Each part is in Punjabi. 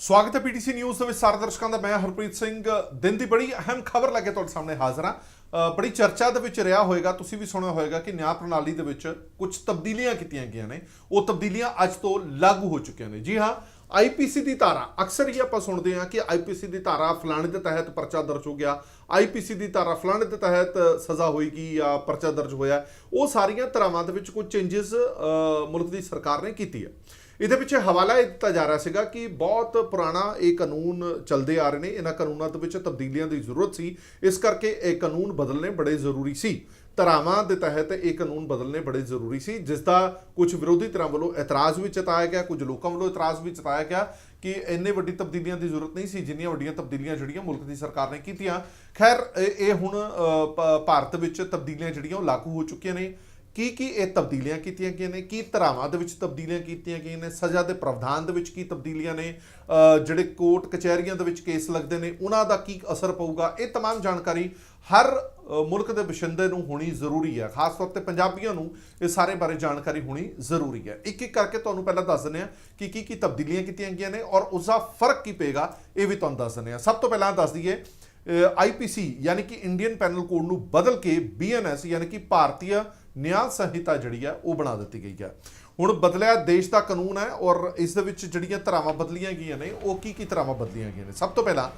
ਸਵਾਗਤ ਹੈ ਪੀਟੀਸੀ ਨਿਊਜ਼ ਦੇ ਵਿੱਚ ਸਾਰੇ ਦਰਸ਼ਕਾਂ ਦਾ। ਮੈਂ ਹਰਪ੍ਰੀਤ ਸਿੰਘ, ਦਿਨ ਦੀ ਬੜੀ ਅਹਿਮ ਖਬਰ ਲੈ ਕੇ ਤੁਹਾਡੇ ਸਾਹਮਣੇ ਹਾਜ਼ਰ ਹਾਂ। ਬੜੀ ਚਰਚਾ ਦੇ ਵਿੱਚ ਰਿਹਾ ਹੋਵੇਗਾ ਤੁਸੀਂ ਵੀ ਸੁਣਿਆ ਹੋਵੇਗਾ ਕਿ ਨਿਆਂ ਪ੍ਰਣਾਲੀ ਦੇ ਵਿੱਚ ਕੁਝ ਤਬਦੀਲੀਆਂ ਕੀਤੀਆਂ ਗਈਆਂ ਨੇ। ਉਹ ਤਬਦੀਲੀਆਂ ਅੱਜ ਤੋਂ ਲਾਗੂ ਹੋ ਚੁੱਕੀਆਂ ਨੇ। ਜੀ ਹਾਂ ਆਈਪੀਸੀ ਦੀ ਧਾਰਾ। ਅਕਸਰ ਹੀ ਆਪਾਂ ਸੁਣਦੇ ਹਾਂ ਕਿ ਆਈਪੀਸੀ ਦੀ ਧਾਰਾ ਫਲਾਣੇ ਦੇ ਤਹਿਤ ਪਰਚਾ ਦਰਜ ਹੋ ਗਿਆ। ਆਈਪੀਸੀ ਦੀ ਧਾਰਾ ਫਲਾਣੇ ਦੇ ਤਹਿਤ ਸਜ਼ਾ ਹੋਏਗੀ ਜਾਂ ਪਰਚਾ ਦਰਜ ਹੋਇਆ। ਉਹ ਸਾਰੀਆਂ ਧਾਰਾਵਾਂ ਦੇ ਵਿੱਚ ਕੁਝ ਚੇਂਜਸ ਮੁਲਕ ਦੀ ਸਰਕਾਰ ਨੇ ਕੀਤੀ ਹੈ। ਇਹਦੇ ਪਿੱਛੇ ਹਵਾਲਾ ਇਹ ਦਿੱਤਾ ਜਾ ਰਿਹਾ ਸੀਗਾ ਕਿ ਬਹੁਤ ਪੁਰਾਣਾ ਇਹ ਕਾਨੂੰਨ ਚੱਲਦੇ ਆ ਰਹੇ ਨੇ। ਇਹਨਾਂ ਕਾਨੂੰਨਾਂ ਦੇ ਵਿੱਚ ਤਬਦੀਲੀਆਂ ਦੀ ਜ਼ਰੂਰਤ ਸੀ। ਇਸ ਕਰਕੇ ਇਹ ਕਾਨੂੰਨ ਬਦਲਣੇ ਬੜੇ ਜ਼ਰੂਰੀ ਸੀ। ਧਰਾਵਾਂ ਦੇ ਤਹਿਤ ਇਹ ਕਾਨੂੰਨ ਬਦਲਣੇ ਬੜੇ ਜ਼ਰੂਰੀ ਸੀ, ਜਿਸ ਦਾ ਕੁਝ ਵਿਰੋਧੀ ਧਿਰਾਂ ਵੱਲੋਂ ਇਤਰਾਜ਼ ਵੀ ਜਤਾਇਆ ਗਿਆ, ਕੁਝ ਲੋਕਾਂ ਵੱਲੋਂ ਇਤਰਾਜ਼ ਵੀ ਜਤਾਇਆ ਗਿਆ ਕਿ ਇੰਨੇ ਵੱਡੀ ਤਬਦੀਲੀਆਂ ਦੀ ਜ਼ਰੂਰਤ ਨਹੀਂ ਸੀ, ਜਿੰਨੀਆਂ ਵੱਡੀਆਂ ਤਬਦੀਲੀਆਂ ਜਿਹੜੀਆਂ ਮੁਲਕ ਦੀ ਸਰਕਾਰ ਨੇ ਕੀਤੀਆਂ। ਖੈਰ, ਇਹ ਇਹ ਹੁਣ ਭਾਰਤ ਵਿੱਚ ਤਬਦੀਲੀਆਂ ਜਿਹੜੀਆਂ ਉਹ ਲਾਗੂ ਹੋ ਚੁੱਕੀਆਂ ਨੇ। ਕੀ ਕੀ ਇਹ ਤਬਦੀਲੀਆਂ ਕੀਤੀਆਂ ਗਈਆਂ ਨੇ ਕੀ ਧਾਰਾਵਾਂ ਦੇ ਵਿੱਚ ਤਬਦੀਲੀਆਂ ਕੀਤੀਆਂ ਗਈਆਂ ਨੇ ਸਜ਼ਾ ਦੇ ਪ੍ਰਾਵਧਾਨ ਦੇ ਵਿੱਚ ਕੀ ਤਬਦੀਲੀਆਂ ਨੇ ਅ, ਜਿਹੜੇ ਕੋਰਟ ਕਚਹਿਰੀਆਂ ਦੇ ਵਿੱਚ ਕੇਸ ਲੱਗਦੇ ਨੇ ਉਹਨਾਂ ਦਾ ਕੀ ਅਸਰ ਪਊਗਾ ਇਹ तमाम ਜਾਣਕਾਰੀ ਹਰ ਅ, ਮੁਲਕ ਦੇ ਬਸ਼ਿੰਦੇ ਨੂੰ ਹੋਣੀ ਜ਼ਰੂਰੀ ਹੈ ਖਾਸ ਤੌਰ ਤੇ ਪੰਜਾਬੀਆਂ ਨੂੰ ਇਹ ਸਾਰੇ ਬਾਰੇ ਜਾਣਕਾਰੀ ਹੋਣੀ ਜ਼ਰੂਰੀ ਹੈ ਇੱਕ ਇੱਕ ਕਰਕੇ ਤੁਹਾਨੂੰ ਪਹਿਲਾਂ ਦੱਸ ਦਿੰਦੇ ਹਾਂ ਕਿ ਕੀ ਕੀ ਤਬਦੀਲੀਆਂ ਕੀਤੀਆਂ ਗਈਆਂ ਨੇ ਔਰ ਉਸ ਦਾ ਫਰਕ ਕੀ ਪਏਗਾ ਇਹ ਵੀ ਤੁਹਾਨੂੰ ਦੱਸ ਦਿੰਦੇ ਹਾਂ ਸਭ ਤੋਂ ਪਹਿਲਾਂ ਦੱਸ ਦਈਏ ਆਈਪੀਸੀ ਯਾਨੀ ਕਿ ਇੰਡੀਅਨ ਪੈਨਲ ਕੋਡ ਨੂੰ ਬਦਲ ਕੇ ਬੀਐਨਐਸ ਯਾਨੀ ਕਿ ਭਾਰਤੀ ਨਿਆਂ ਸੰਹਿਤਾ ਜਿਹੜੀ ਆ, ਉਹ ਬਣਾ ਦਿੱਤੀ ਗਈ ਹੈ ਹੁਣ ਬਦਲਿਆ ਦੇਸ਼ ਦਾ ਕਾਨੂੰਨ ਹੈ ਔਰ ਇਸ ਦੇ ਵਿੱਚ ਜਿਹੜੀਆਂ ਧਾਰਾਵਾਂ ਬਦਲੀਆਂ ਗਈਆਂ ਨੇ, ਉਹ ਕੀ ਕੀ ਧਾਰਾਵਾਂ ਬਦਲੀਆਂ ਗਈਆਂ ਨੇ? ਸਭ ਤੋਂ ਪਹਿਲਾਂ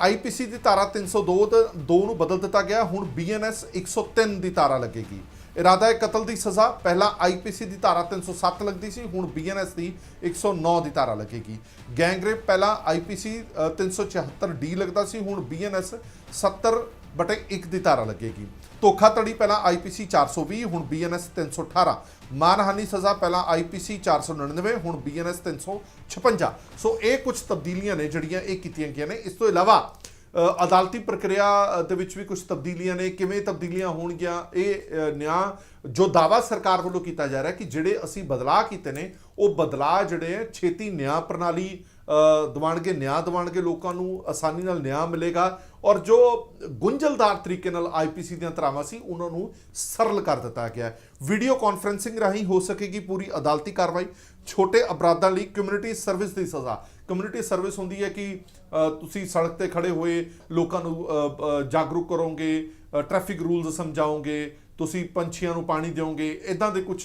ਆਈਪੀਸੀ ਦੀ ਧਾਰਾ 302 ਤੇ 2 ਨੂੰ ਬਦਲ ਦਿੱਤਾ ਗਿਆ, ਹੁਣ ਬੀਐਨਐਸ 103 ਦੀ ਧਾਰਾ ਲੱਗੇਗੀ। ਇਰਾਦਾ ਹੈ ਕਤਲ ਦੀ ਸਜ਼ਾ, ਪਹਿਲਾਂ ਆਈਪੀਸੀ ਦੀ ਧਾਰਾ 307 ਲੱਗਦੀ ਸੀ, ਹੁਣ ਬੀਐਨਐਸ ਦੀ 109 ਦੀ ਧਾਰਾ ਲੱਗੇਗੀ। ਗੈਂਗਰੇਪ ਪਹਿਲਾਂ ਆਈਪੀਸੀ 376 ਡੀ ਲੱਗਦਾ ਸੀ, ਹੁਣ ਬੀਐਨਐਸ 70 ਬਟੇ 1 ਦੀ ਧਾਰਾ ਲੱਗੇਗੀ। ਧੋਖਾਧੜੀ ਪਹਿਲਾਂ ਆਈਪੀਸੀ 420 ਹੁਣ ਬੀਐਨਐਸ 318 ਮਾਨਹਾਨੀ ਸਜ਼ਾ ਪਹਿਲਾਂ ਆਈਪੀਸੀ 499 ਹੁਣ ਬੀਐਨਐਸ 356 ਸੋ ਇਹ ਕੁਝ ਤਬਦੀਲੀਆਂ ਨੇ ਜਿਹੜੀਆਂ ਇਹ ਕੀਤੀਆਂ ਗਈਆਂ ਨੇ। ਇਸ ਤੋਂ ਇਲਾਵਾ ਅਦਾਲਤੀ ਪ੍ਰਕਿਰਿਆ ਦੇ ਵਿੱਚ ਵੀ ਕੁਝ ਤਬਦੀਲੀਆਂ ਨੇ। ਕਿਵੇਂ ਤਬਦੀਲੀਆਂ ਹੋਣਗੀਆਂ, ਇਹ ਨਿਆਂ, ਜੋ ਦਾਵਾ ਸਰਕਾਰ ਵੱਲੋਂ ਕੀਤਾ ਜਾ ਰਿਹਾ ਕਿ ਜਿਹੜੇ ਅਸੀਂ ਬਦਲਾਅ ਕੀਤੇ ਨੇ, ਉਹ ਬਦਲਾਅ ਜਿਹੜੇ ਛੇਤੀ ਨਿਆਂ ਪ੍ਰਣਾਲੀ ਦਿਵਾਣਗੇ ਨਿਆਂ ਦਿਵਾਣਗੇ ਲੋਕਾਂ ਨੂੰ ਆਸਾਨੀ ਨਾਲ ਨਿਆਂ ਮਿਲੇਗਾ ਔਰ ਜੋ ਗੁੰਝਲਦਾਰ ਤਰੀਕੇ ਨਾਲ ਆਈਪੀਸੀ ਦੀਆਂ ਧਾਰਾਵਾਂ ਸੀ, ਉਹਨਾਂ ਨੂੰ ਸਰਲ ਕਰ ਦਿੱਤਾ ਗਿਆ ਵੀਡੀਓ ਕਾਨਫਰੈਂਸਿੰਗ ਰਾਹੀਂ ਹੋ ਸਕੇਗੀ ਪੂਰੀ ਅਦਾਲਤੀ ਕਾਰਵਾਈ। ਛੋਟੇ ਅਪਰਾਧਾਂ ਲਈ ਕਮਿਊਨਿਟੀ ਸਰਵਿਸ ਦੀ ਸਜ਼ਾ। ਕਮਿਊਨਿਟੀ ਸਰਵਿਸ ਹੁੰਦੀ ਹੈ ਕਿ ਤੁਸੀਂ ਸੜਕ ਤੇ ਖੜੇ ਹੋਏ ਲੋਕਾਂ ਨੂੰ ਜਾਗਰੂਕ ਕਰੋਗੇ ਟ੍ਰੈਫਿਕ ਰੂਲਸ ਸਮਝਾਓਗੇ ਤੁਸੀਂ ਪੰਛੀਆਂ ਨੂੰ ਪਾਣੀ ਦਿਓਗੇ ਇਦਾਂ ਦੇ ਕੁਝ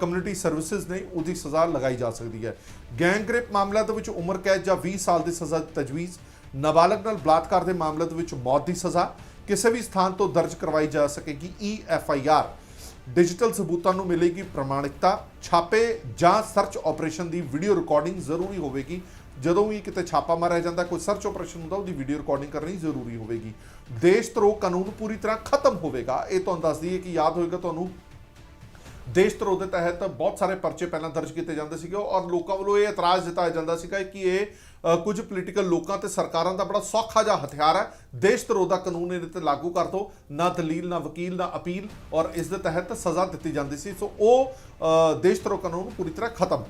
ਕਮਿਊਨਿਟੀ ਸਰਵਿਸਿਜ਼ ਨੇ ਉਹਦੀ ਸਜ਼ਾ ਲਗਾਈ ਜਾ ਸਕਦੀ ਹੈ। ਗੈਂਗ ਰੇਪ ਮਾਮਲਿਆਂ ਦੇ ਵਿੱਚ ਉਮਰ ਕੈਦ ਜਾਂ 20 ਸਾਲ ਦੀ ਸਜ਼ਾ ਦੀ ਤਜਵੀਜ਼, ਨਾਬਾਲਗ ਨਾਲ ਬਲਾਤਕਾਰ ਦੇ ਮਾਮਲੇ ਦੇ ਵਿੱਚ ਮੌਤ ਦੀ ਸਜ਼ਾ, ਕਿਸੇ ਵੀ ਸਥਾਨ ਤੋਂ ਦਰਜ ਕਰਵਾਈ ਜਾ ਸਕੇਗੀ E F I R digital ਸਬੂਤਾਂ ਨੂੰ ਮਿਲੇਗੀ ਪ੍ਰਮਾਣਿਕਤਾ, ਛਾਪੇ ਜਾਂ ਸਰਚ ਆਪਰੇਸ਼ਨ ਦੀ ਵੀਡੀਓ ਰਿਕਾਰਡਿੰਗ ਜ਼ਰੂਰੀ ਹੋਵੇਗੀ ਜਦੋਂ ਵੀ ਕਿਤੇ ਛਾਪਾ ਮਾਰਿਆ ਜਾਂਦਾ, ਕੋਈ ਸਰਚ ਆਪਰੇਸ਼ਨ ਹੁੰਦਾ, ਉਹਦੀ ਵੀਡੀਓ ਰਿਕਾਰਡਿੰਗ ਕਰਨੀ ਜ਼ਰੂਰੀ ਹੋਵੇਗੀ। ਦੇਸ਼ ਧਰੋਹ ਕਾਨੂੰਨ ਪੂਰੀ ਤਰ੍ਹਾਂ ਖਤਮ ਹੋਵੇਗਾ। ਇਹ ਤੁਹਾਨੂੰ ਦੱਸ ਦਈਏ ਕਿ ਯਾਦ ਹੋਏਗਾ ਤੁਹਾਨੂੰ, ਦੇਸ਼ ਧਰੋਹ ਦੇ ਤਹਿਤ ਬਹੁਤ ਸਾਰੇ ਪਰਚੇ ਪਹਿਲਾਂ ਦਰਜ ਕੀਤੇ ਜਾਂਦੇ ਸੀਗੇ ਔਰ ਲੋਕਾਂ ਵੱਲੋਂ ਇਹ ਇਤਰਾਜ਼ ਜਤਾਇਆ ਜਾਂਦਾ ਸੀਗਾ ਕਿ ਇਹ ਕੁਝ ਪੋਲੀਟੀਕਲ ਲੋਕਾਂ ਤੇ ਸਰਕਾਰਾਂ ਦਾ ਬੜਾ ਸੌਖਾ ਜਿਹਾ ਹਥਿਆਰ ਹੈ। ਦੇਸ਼ ਧਰੋਹ ਦਾ ਕਾਨੂੰਨ ਇਹਦੇ ਤੇ ਲਾਗੂ ਕਰ ਦੋ ਨਾ ਦਲੀਲ, ਨਾ ਵਕੀਲ, ਨਾ ਅਪੀਲ, ਔਰ ਇਸ ਦੇ ਤਹਿਤ ਸਜ਼ਾ ਦਿੱਤੀ ਜਾਂਦੀ ਸੀ। ਸੋ ਉਹ ਦੇਸ਼ ਧਰੋਹ ਕਾਨੂੰਨ ਪੂਰੀ ਤਰ੍ਹਾਂ ਖਤਮ।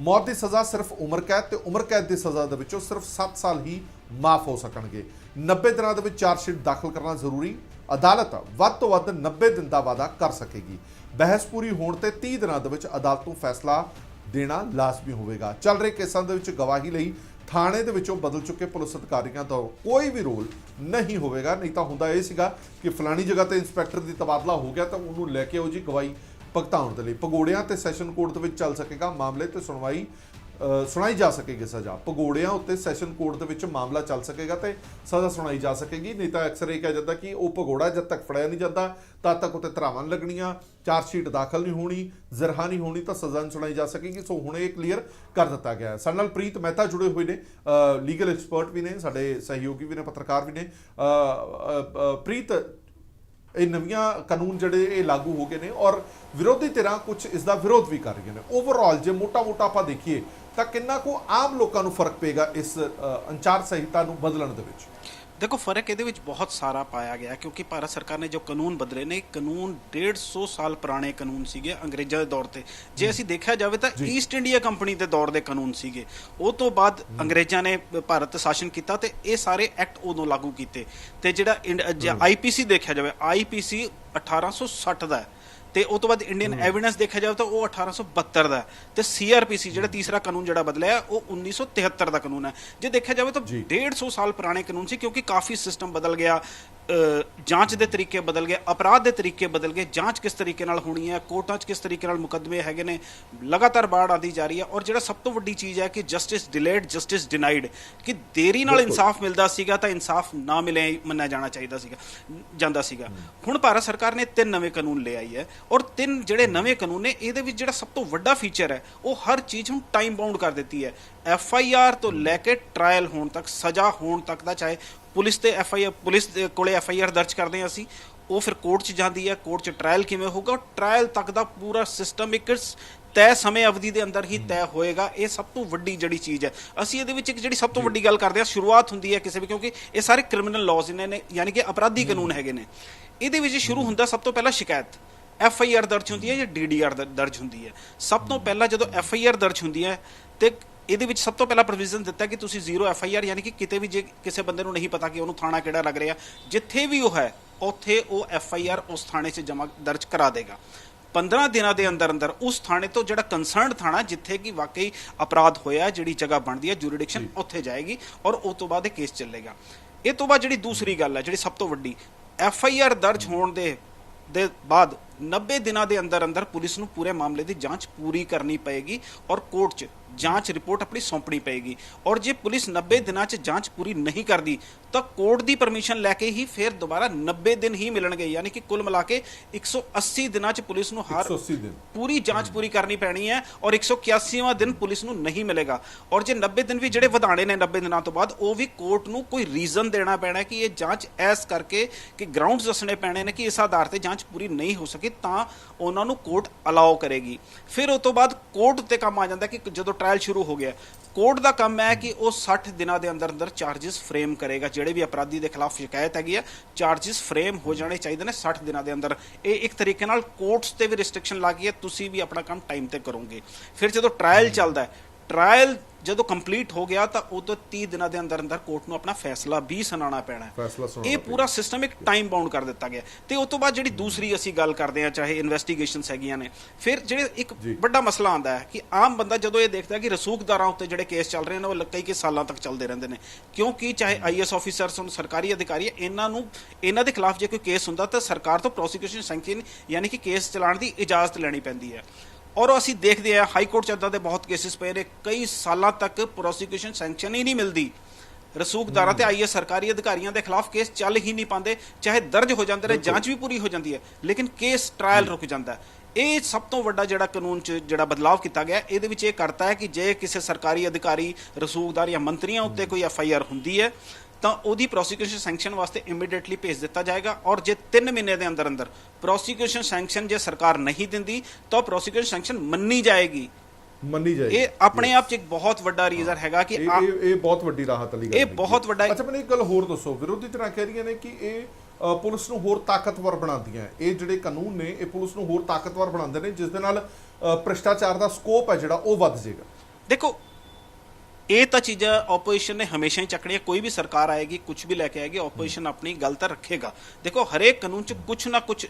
ਮੌਤ ਦੀ ਸਜ਼ਾ ਸਿਰਫ ਉਮਰ ਕੈਦ ਤੇ ਉਮਰ ਕੈਦ ਦੀ ਸਜ਼ਾ ਦੇ ਵਿੱਚੋਂ ਸਿਰਫ 7 ਸਾਲ ਹੀ ਮਾਫ ਹੋ ਸਕਣਗੇ। 90 ਦਿਨਾਂ ਦੇ ਵਿੱਚ ਚਾਰਜ ਸ਼ੀਟ ਦਾਖਲ ਕਰਨਾ ਜ਼ਰੂਰੀ, ਅਦਾਲਤ ਵੱਧ ਤੋਂ ਵੱਧ 90 ਦਿਨ ਦਾ ਵਾਅਦਾ ਕਰ ਸਕੇਗੀ। ਬਹਿਸ ਪੂਰੀ ਹੋਣ ਤੇ 30 ਦਿਨਾਂ ਦੇ ਵਿੱਚ ਅਦਾਲਤ ਨੂੰ ਫੈਸਲਾ ਦੇਣਾ ਲਾਜ਼ਮੀ ਹੋਵੇਗਾ। ਚੱਲ ਰਹੇ ਕੇਸਾਂ ਦੇ ਵਿੱਚ ਗਵਾਹੀ ਲਈ ਥਾਣੇ ਦੇ ਵਿੱਚੋਂ ਬਦਲ ਚੁੱਕੇ ਪੁਲਿਸ ਅਧਿਕਾਰੀਆਂ ਦਾ ਕੋਈ ਵੀ ਰੋਲ ਨਹੀਂ ਹੋਵੇਗਾ। ਨਹੀਂ ਤਾਂ ਹੁੰਦਾ ਇਹ ਸੀਗਾ ਕਿ ਫਲਾਣੀ ਜਗ੍ਹਾ ਤੇ ਇੰਸਪੈਕਟਰ ਦੀ ਤਬਾਦਲਾ ਹੋ ਗਿਆ ਤਾਂ ਉਹਨੂੰ ਲੈ ਕੇ ਉਹ ਜੀ, ਗਵਾਹੀ ਭੁਗਤਾਉਣ ਦੇ ਲਈ। ਪਗੋੜਿਆਂ ਤੇ ਸੈਸ਼ਨ ਕੋਰਟ ਦੇ ਵਿੱਚ ਚੱਲ ਸਕੇਗਾ ਮਾਮਲੇ ਤੇ ਸੁਣਵਾਈ ਸੁਣਾਈ ਜਾ ਸਕੇਗੀ ਸਜ਼ਾ। ਪਗੋੜਿਆਂ ਉੱਤੇ ਸੈਸ਼ਨ ਕੋਰਟ ਦੇ ਵਿੱਚ ਮਾਮਲਾ ਚੱਲ ਸਕੇਗਾ ਤੇ ਸਜ਼ਾ ਸੁਣਾਈ ਜਾ ਸਕੇਗੀ। ਨਹੀਂ ਤਾਂ ਅਕਸਰ ਇਹ ਕਿਹਾ ਜਾਂਦਾ ਕਿ ਉਹ ਪਗੋੜਾ ਜਦ ਤੱਕ ਫੜਿਆ ਨਹੀਂ ਜਾਂਦਾ, ਤਦ ਤੱਕ ਉੱਤੇ ਧਰਾਵਾਂ ਨਹੀਂ ਲੱਗਣੀਆਂ, ਚਾਰਜ ਸ਼ੀਟ ਦਾਖਲ ਨਹੀਂ ਹੋਣੀ, ਜ਼ਰਹਾ ਨਹੀਂ ਹੋਣੀ ਤਾਂ ਸਜ਼ਾ ਨਹੀਂ ਸੁਣਾਈ ਜਾ ਸਕੇਗੀ। ਸੋ ਹੁਣ ਇਹ ਕਲੀਅਰ ਕਰ ਦਿੱਤਾ ਗਿਆ ਹੈ। ਸਾਡੇ ਨਾਲ ਪ੍ਰੀਤ ਮਹਿਤਾ ਜੁੜੇ ਹੋਏ ਨੇ ਲੀਗਲ ਐਕਸਪਰਟ ਵੀ ਨੇ, ਸਾਡੇ ਸਹਿਯੋਗੀ ਵੀ ਨੇ, ਪੱਤਰਕਾਰ ਵੀ ਨੇ। ਪ੍ਰੀਤ ਇਹ ਨਵੀਆਂ ਕਾਨੂੰਨ ਜਿਹੜੇ ਇਹ ਲਾਗੂ ਹੋ ਗਏ ਨੇ ਔਰ ਵਿਰੋਧੀ ਧਿਰਾਂ ਕੁਝ ਇਸ ਦਾ ਵਿਰੋਧ ਵੀ ਕਰ ਰਹੀਆਂ ਨੇ। ਓਵਰਆਲ ਜੇ ਮੋਟਾ-ਮੋਟਾ ਆਪਾਂ ਦੇਖੀਏ ਤਾਂ ਕਿੰਨਾ ਕੁ ਆਮ ਲੋਕਾਂ ਨੂੰ ਫ਼ਰਕ ਪਏਗਾ ਇਸ ਅ, ਅੰਚਾਰ ਸੰਹਿਤਾ ਨੂੰ ਬਦਲਣ ਦੇ ਵਿੱਚ? ਦੇਖੋ ਫ਼ਰਕ ਇਹਦੇ ਵਿੱਚ ਬਹੁਤ ਸਾਰਾ ਪਾਇਆ ਗਿਆ ਕਿਉਂਕਿ ਭਾਰਤ ਸਰਕਾਰ ਨੇ ਜੋ ਕਾਨੂੰਨ ਬਦਲੇ ਨੇ ਕਾਨੂੰਨ 150 ਸਾਲ ਪੁਰਾਣੇ ਕਾਨੂੰਨ ਸੀਗੇ ਅੰਗਰੇਜ਼ਾਂ ਦੇ ਦੌਰ ਤੇ। ਜੇ ਅਸੀਂ ਦੇਖਿਆ ਜਾਵੇ ਤਾਂ। ਈਸਟ ਇੰਡੀਆ ਕੰਪਨੀ ਦੇ ਦੌਰ ਦੇ ਕਾਨੂੰਨ ਸੀਗੇ। ਉਹ ਤੋਂ ਬਾਅਦ ਅੰਗਰੇਜ਼ਾਂ ਨੇ ਭਾਰਤ ਤੇ ਸ਼ਾਸਨ ਕੀਤਾ ਤੇ ਇਹ ਸਾਰੇ ਐਕਟ ਉਦੋਂ ਲਾਗੂ ਕੀਤੇ। ਤੇ ਜਿਹੜਾ ਆਈਪੀਸੀ ਦੇਖਿਆ ਜਾਵੇ ਆਈਪੀਸੀ 1860 ਦਾ ਹੈ। ਤੇ ਉਸ ਤੋਂ ਬਾਅਦ ਇੰਡੀਅਨ ਐਵੀਡੈਂਸ ਦੇਖਿਆ ਜਾਵੇ ਤਾਂ ਉਹ 1872 ਦਾ ਤੇ ਸੀਆਰਪੀਸੀ ਜਿਹੜਾ ਤੀਸਰਾ ਕਾਨੂੰਨ ਜਿਹੜਾ ਬਦਲਿਆ ਉਹ 1973 ਦਾ ਕਾਨੂੰਨ ਹੈ। ਜੇ ਦੇਖਿਆ ਜਾਵੇ ਤਾਂ ਜੀ। 150 ਸਾਲ ਪੁਰਾਣੇ ਕਾਨੂੰਨ ਸੀ ਕਿਉਂਕਿ ਕਾਫੀ ਸਿਸਟਮ ਬਦਲ ਗਿਆ। ਜਾਂਚ ਦੇ ਤਰੀਕੇ ਬਦਲ ਗਏ ਅਪਰਾਧ ਦੇ ਤਰੀਕੇ ਬਦਲ ਗਏ ਜਾਂਚ ਕਿਸ ਤਰੀਕੇ ਨਾਲ ਹੋਣੀ ਹੈ ਕੋਰਟਾਂ 'ਚ ਕਿਸ ਤਰੀਕੇ ਨਾਲ ਮੁਕੱਦਮੇ ਹੈਗੇ ਨੇ ਲਗਾਤਾਰ ਬਾੜ ਆਦੀ ਜਾ ਰਹੀ ਹੈ ਔਰ ਜਿਹੜਾ ਸਭ ਤੋਂ ਵੱਡੀ ਚੀਜ਼ ਹੈ ਕਿ ਜਸਟਿਸ ਡਿਲੇਡ ਜਸਟਿਸ ਡਿਨਾਈਡ ਕਿ ਦੇਰੀ ਨਾਲ। ਇਨਸਾਫ ਮਿਲਦਾ ਸੀਗਾ ਤਾਂ ਇਨਸਾਫ ਨਾ ਮਿਲੇ ਮੰਨਿਆ ਜਾਣਾ ਚਾਹੀਦਾ ਸੀਗਾ ਜਾਂਦਾ ਸੀਗਾ ਹੁਣ ਭਾਰਤ ਸਰਕਾਰ ਨੇ ਤਿੰਨ ਨਵੇਂ ਕਾਨੂੰਨ ਲੈ ਆਈ ਹੈ ਔਰ ਤਿੰਨ ਜਿਹੜੇ ਨਵੇਂ ਕਾਨੂੰਨ ਨੇ ਇਹਦੇ ਵਿੱਚ ਜਿਹੜਾ ਸਭ ਤੋਂ ਵੱਡਾ ਫੀਚਰ ਹੈ ਉਹ ਹਰ ਚੀਜ਼ ਹੁਣ ਟਾਈਮ ਬਾਉਂਡ ਕਰ ਦਿੱਤੀ ਹੈ ਐਫ ਆਈ ਆਰ ਤੋਂ ਲੈ ਕੇ ਟ੍ਰਾਇਲ ਹੋਣ ਤੱਕ ਸਜ਼ਾ ਹੋਣ ਤੱਕ ਦਾ ਚਾਹੇ ਪੁਲਿਸ ਤੇ ਐਫ ਆਈ ਆਰ, ਪੁਲਿਸ ਦੇ ਕੋਲੇ ਐਫ ਆਈ ਆਰ ਦਰਜ ਕਰਦੇ ਹਾਂ ਅਸੀਂ। ਉਹ ਫਿਰ ਕੋਰਟ 'ਚ ਜਾਂਦੀ ਹੈ, ਕੋਰਟ 'ਚ ਟ੍ਰਾਇਲ ਕਿਵੇਂ ਹੋਊਗਾ? ਟ੍ਰਾਇਲ ਤੱਕ ਦਾ ਪੂਰਾ ਸਿਸਟਮ ਇੱਕ ਤੈਅ ਸਮੇਂ ਅਵਧੀ ਦੇ ਅੰਦਰ ਹੀ ਤੈਅ ਹੋਏਗਾ। ਇਹ ਸਭ ਤੋਂ ਵੱਡੀ ਜਿਹੜੀ ਚੀਜ਼ ਹੈ। ਅਸੀਂ ਇਹਦੇ ਵਿੱਚ ਇੱਕ ਜਿਹੜੀ ਸਭ ਤੋਂ ਵੱਡੀ ਗੱਲ ਕਰਦੇ ਹਾਂ, ਸ਼ੁਰੂਆਤ ਹੁੰਦੀ ਹੈ ਕਿਸੇ ਵੀ, ਕਿਉਂਕਿ ਇਹ ਸਾਰੇ ਕ੍ਰਿਮੀਨਲ ਲਾਜ਼ ਇਹਨਾਂ ਨੇ ਯਾਨੀ ਕਿ ਅਪਰਾਧੀ ਕਾਨੂੰਨ ਹੈਗੇ ਨੇ। ਇਹਦੇ ਵਿੱਚ ਸ਼ੁਰੂ ਹੁੰਦਾ ਸਭ ਤੋਂ ਪਹਿਲਾਂ ਸ਼ਿਕਾਇਤ। ਐਫ ਆਈ ਆਰ ਦਰਜ ਹੁੰਦੀ ਹੈ ਜਾਂ ਡੀ ਡੀ ਆਰ ਦਰਜ ਹੁੰਦੀ ਹੈ। ਸਭ ਤੋਂ ਪਹਿਲਾਂ ਜਦੋਂ ਐਫ ਆਈ ਆਰ ਦਰਜ ਹੁੰਦੀ ਹੈ ਤੇ ਇਹਦੇ ਵਿੱਚ ਸਭ ਤੋਂ ਪਹਿਲਾਂ ਪ੍ਰੋਵੀਜ਼ਨ ਦਿੱਤਾ ਕਿ ਤੁਸੀਂ ਜ਼ੀਰੋ ਐਫ ਆਈ ਆਰ ਯਾਨੀ ਕਿ ਕਿਤੇ ਵੀ ਜੇ ਕਿਸੇ ਬੰਦੇ ਨੂੰ ਨਹੀਂ ਪਤਾ ਕਿ ਉਹਨੂੰ ਥਾਣਾ ਕਿਹੜਾ ਲੱਗ ਰਿਹਾ ਜਿੱਥੇ ਵੀ ਉਹ ਹੈ ਉੱਥੇ ਉਹ ਐਫ ਆਈ ਆਰ ਉਸ ਥਾਣੇ 'ਚ ਜਮ੍ਹਾਂ ਦਰਜ ਕਰਾ ਦੇਗਾ। 15 ਦਿਨਾਂ ਦੇ ਅੰਦਰ ਅੰਦਰ ਉਸ ਥਾਣੇ ਤੋਂ ਜਿਹੜਾ ਕੰਸਰਨਡ ਥਾਣਾ ਜਿੱਥੇ ਕਿ ਵਾਕਈ ਅਪਰਾਧ ਹੋਇਆ ਜਿਹੜੀ ਜਗ੍ਹਾ ਬਣਦੀ ਹੈ ਜੁਰੀਡਿਕਸ਼ਨ ਉੱਥੇ ਜਾਏਗੀ ਔਰ ਉਸ ਤੋਂ ਬਾਅਦ ਇਹ ਕੇਸ ਚੱਲੇਗਾ। ਇਹ ਤੋਂ ਬਾਅਦ ਜਿਹੜੀ ਦੂਸਰੀ ਗੱਲ ਹੈ ਜਿਹੜੀ ਸਭ ਤੋਂ ਵੱਡੀ ਐਫ ਆਈ ਆਰ ਦਰਜ ਹੋਣ ਦੇ ਦੇ ਬਾਅਦ 90 ਦਿਨਾਂ ਦੇ ਅੰਦਰ ਅੰਦਰ ਪੁਲਿਸ ਨੂੰ ਪੂਰੇ ਮਾਮਲੇ ਦੀ ਜਾਂਚ ਪੂਰੀ ਕਰਨੀ ਪਏਗੀ ਔਰ ਕੋਰਟ 'ਚ ਜਾਂਚ ਰਿਪੋਰਟ ਆਪਣੀ ਸੌਂਪਣੀ ਪਏਗੀ। ਔਰ ਜੇ ਪੁਲਿਸ 90 ਦਿਨਾਂ 'ਚ ਜਾਂਚ ਪੂਰੀ ਨਹੀਂ ਕਰਦੀ ਤਾਂ ਕੋਰਟ ਦੀ ਪਰਮਿਸ਼ਨ ਲੈ ਕੇ ਹੀ ਫਿਰ ਦੁਬਾਰਾ 90 ਦਿਨ ਹੀ ਮਿਲਣਗੇ। ਯਾਨੀ ਕਿ ਕੁੱਲ ਮਿਲਾ ਕੇ 180 ਦਿਨਾਂ 'ਚ ਪੁਲਿਸ ਨੂੰ ਹਰ 180 ਦਿਨ। ਪੂਰੀ ਜਾਂਚ ਪੂਰੀ ਕਰਨੀ ਪੈਣੀ ਹੈ ਔਰ 181ਵਾਂ ਦਿਨ ਪੁਲਿਸ ਨੂੰ ਨਹੀਂ ਮਿਲੇਗਾ। ਔਰ ਜੇ 90 ਦਿਨ ਵੀ ਜਿਹੜੇ ਵਧਾਣੇ ਨੇ 90 ਦਿਨਾਂ ਤੋਂ ਬਾਅਦ ਉਹ ਵੀ ਕੋਰਟ ਨੂੰ ਕੋਈ ਰੀਜ਼ਨ ਦੇਣਾ ਪੈਣਾ ਕਿ ਇਹ ਜਾਂਚ ਐਸ ਕਰਕੇ ਕਿ ਗਰਾਊਂਡਸ ਦੱਸਣੇ ਪੈਣੇ ਨੇ ਕਿ ਇਸ ਆਧਾਰ ਤੇ ਜਾਂਚ ਪੂਰੀ ਨਹੀਂ ਹੋ ਸਕੀ। ਹੋਣਗੇ ਤਾਂ ਉਹਨਾਂ ਨੂੰ ਕੋਰਟ ਅਲਾਉ ਕਰੇਗੀ। ਫਿਰ ਉਸ ਤੋਂ ਬਾਅਦ ਕੋਰਟ ਤੇ ਕੰਮ ਆ ਜਾਂਦਾ ਕਿ ਜਦੋਂ ਟ੍ਰਾਇਲ ਸ਼ੁਰੂ ਹੋ ਗਿਆ। ਕੋਰਟ ਦਾ ਕੰਮ ਹੈ ਕਿ ਉਹ 60 ਦਿਨਾਂ ਦੇ ਅੰਦਰ ਅੰਦਰ ਚਾਰजेस ਫਰੇਮ ਕਰੇਗਾ। ਜਿਹੜੇ ਵੀ ਅਪਰਾਧੀ ਦੇ ਖਿਲਾਫ ਸ਼ਿਕਾਇਤ ਹੈਗੀ ਹੈ ਚਾਰजेस ਫਰੇਮ ਹੋ ਜਾਣੇ ਚਾਹੀਦੇ ਨੇ 60 ਦਿਨਾਂ ਦੇ ਅੰਦਰ। ਇਹ ਇੱਕ ਤਰੀਕੇ ਨਾਲ ਕੋਰਟਸ ਤੇ ਵੀ ਰਿਸਟ੍ਰਿਕਸ਼ਨ ਲੱਗੀ ਹੈ ਤੁਸੀਂ ਵੀ ਆਪਣਾ ਕੰਮ ਟਾਈਮ ਤੇ ਕਰੋਗੇ। ਫਿਰ ਜਦੋਂ ਟ੍ਰਾਇਲ ਚੱਲਦਾ ਹੈ ਟ੍ਰਾਇਲ ਜਦੋਂ ਕੰਪਲੀਟ ਹੋ ਗਿਆ ਤਾਂ ਉਦੋਂ 30 ਦਿਨਾਂ ਦੇ ਅੰਦਰ ਅੰਦਰ ਕੋਰਟ ਨੂੰ ਆਪਣਾ ਫੈਸਲਾ ਵੀ ਸੁਣਾਉਣਾ ਪੈਣਾ ਹੈ। ਇਹ ਪੂਰਾ ਸਿਸਟਮ ਇੱਕ ਟਾਈਮ ਬਾਉਂਡ ਕਰ ਦਿੱਤਾ ਗਿਆ। ਤੇ ਉਸ ਤੋਂ ਬਾਅਦ ਜਿਹੜੀ ਦੂਸਰੀ ਅਸੀਂ ਗੱਲ ਕਰਦੇ ਹਾਂ ਚਾਹੇ ਇਨਵੈਸਟੀਗੇਸ਼ਨਸ ਹੈਗੀਆਂ ਨੇ ਫਿਰ ਜਿਹੜੇ ਇੱਕ। ਵੱਡਾ ਮਸਲਾ ਆਉਂਦਾ ਹੈ ਕਿ ਆਮ ਬੰਦਾ ਜਦੋਂ ਇਹ ਦੇਖਦਾ ਕਿ ਰਸੂਖਦਾਰਾਂ ਉੱਤੇ ਜਿਹੜੇ ਕੇਸ ਚੱਲ ਰਹੇ ਨੇ ਉਹ ਕਈ ਕਈ ਸਾਲਾਂ ਤੱਕ ਚੱਲਦੇ ਰਹਿੰਦੇ ਨੇ। ਕਿਉਂਕਿ ਚਾਹੇ ਆਈਐਸ ਆਫੀਸਰਸ ਹੋਣ ਸਰਕਾਰੀ ਅਧਿਕਾਰੀ ਇਹਨਾਂ ਨੂੰ ਇਹਨਾਂ ਦੇ ਖਿਲਾਫ ਜੇ ਕੋਈ ਕੇਸ ਹੁੰਦਾ ਤਾਂ ਸਰਕਾਰ ਤੋਂ ਪ੍ਰੋਸੀਕਿਊਸ਼ਨ ਸੈਂਕਸ਼ਨ ਯਾਨੀ ਕਿ ਕੇਸ ਚਲਾਉਣ ਦੀ ਇਜਾਜ਼ਤ ਲੈਣੀ ਪੈਂਦੀ ਹੈ। ਔਰ ਅਸੀਂ ਦੇਖਦੇ ਹਾਂ ਹਾਈ ਕੋਰਟ ਚ ਏਦਾਂ ਦੇ ਬਹੁਤ ਕੇਸਿਸ ਪਏ ਨੇ। ਕਈ ਸਾਲਾਂ ਤੱਕ ਪ੍ਰੋਸੀਕਿਊਸ਼ਨ ਸੈਂਕਸ਼ਨ ਹੀ ਨਹੀਂ ਮਿਲਦੀ। ਰਸੂਖਦਾਰਾਂ ਤੇ ਆਈਏ ਸਰਕਾਰੀ ਅਧਿਕਾਰੀਆਂ ਦੇ ਖਿਲਾਫ ਕੇਸ ਚੱਲ ਹੀ ਨਹੀਂ ਪਾਉਂਦੇ। ਚਾਹੇ ਦਰਜ ਹੋ ਜਾਂਦੇ ਨੇ ਜਾਂਚ ਵੀ ਪੂਰੀ ਹੋ ਜਾਂਦੀ ਹੈ ਲੇਕਿਨ ਕੇਸ ਟ੍ਰਾਇਲ ਰੁਕ ਜਾਂਦਾ ਇਹ ਸਭ ਤੋਂ ਵੱਡਾ ਜਿਹੜਾ ਕਾਨੂੰਨ ਚ ਜਿਹੜਾ ਬਦਲਾਅ ਕੀਤਾ ਗਿਆ ਇਹਦੇ ਵਿੱਚ ਇਹ ਕਰਤਾ ਹੈ ਕਿ ਜੇ ਕਿਸੇ ਸਰਕਾਰੀ ਅਧਿਕਾਰੀ ਰਸੂਖਦਾਰ ਜਾਂ ਮੰਤਰੀਆਂ ਉੱਤੇ ਕੋਈ ਐਫ ਆਈ ਆਰ ਹੁੰਦੀ ਹੈ ਤਾਂ ਉਹਦੀ ਪ੍ਰੋਸੀਕਿਊਸ਼ਨ ਸੈਂਕਸ਼ਨ ਵਾਸਤੇ ਇਮੀਡੀਏਟਲੀ ਭੇਜ ਦਿੱਤਾ ਜਾਏਗਾ ਔਰ ਜੇ 3 ਮਹੀਨੇ ਦੇ ਅੰਦਰ ਅੰਦਰ ਪ੍ਰੋਸੀਕਿਊਸ਼ਨ ਸੈਂਕਸ਼ਨ ਜੇ ਸਰਕਾਰ ਨਹੀਂ ਦਿੰਦੀ ਤਾਂ ਪ੍ਰੋਸੀਕਿਊਸ਼ਨ ਸੈਂਕਸ਼ਨ ਮੰਨੀ ਜਾਏਗੀ। ਮੰਨੀ ਜਾਏਗੀ। ਇਹ ਆਪਣੇ ਆਪ ਚ ਇੱਕ ਬਹੁਤ ਵੱਡਾ ਰੀਜ਼ਨ ਹੈਗਾ ਕਿ ਇਹ ਇਹ ਬਹੁਤ ਵੱਡੀ ਰਾਹਤ ਵਾਲੀ ਗੱਲ ਇਹ। ਬਹੁਤ ਵੱਡਾ- ਅੱਛਾ ਮੈਨੂੰ ਇੱਕ ਗੱਲ ਹੋਰ ਦੱਸੋ। ਵਿਰੋਧੀ ਧਿਰਾਂ ਕਹਿ ਰਹੀਆਂ ਨੇ ਕਿ ਇਹ ਪੁਲਿਸ ਨੂੰ ਹੋਰ ਤਾਕਤਵਰ ਬਣਾਉਂਦੀਆਂ ਹੈ। ਇਹ ਜਿਹੜੇ ਕਾਨੂੰਨ ਨੇ ਇਹ ਪੁਲਿਸ ਨੂੰ ਹੋਰ ਤਾਕਤਵਰ ਬਣਾਉਂਦੇ ਨੇ ਜਿਸ ਦੇ ਨਾਲ ਭ੍ਰਿਸ਼ਟਾਚਾਰ ਦਾ ਸਕੋਪ ਹੈ ਜਿਹੜਾ ਉਹ ਵੱਧ ਜਾਏਗਾ। ਦੇਖੋ ਇਹ ਤਾਂ ਚੀਜ਼ਾਂ ਆਪੋਜੀਸ਼ਨ ਨੇ ਹਮੇਸ਼ਾ ਹੀ ਚੱਕਣੀਆਂ, ਕੋਈ ਵੀ ਸਰਕਾਰ ਆਏਗੀ ਕੁਝ ਵੀ ਲੈ ਕੇ ਆਏਗੀ ਆਪੋਜੀਸ਼ਨ ਆਪਣੀ ਗੱਲ ਤਾਂ ਰੱਖੇਗਾ। ਦੇਖੋ, ਹਰੇਕ ਕਾਨੂੰਨ 'ਚ ਕੁਝ ਨਾ ਕੁਝ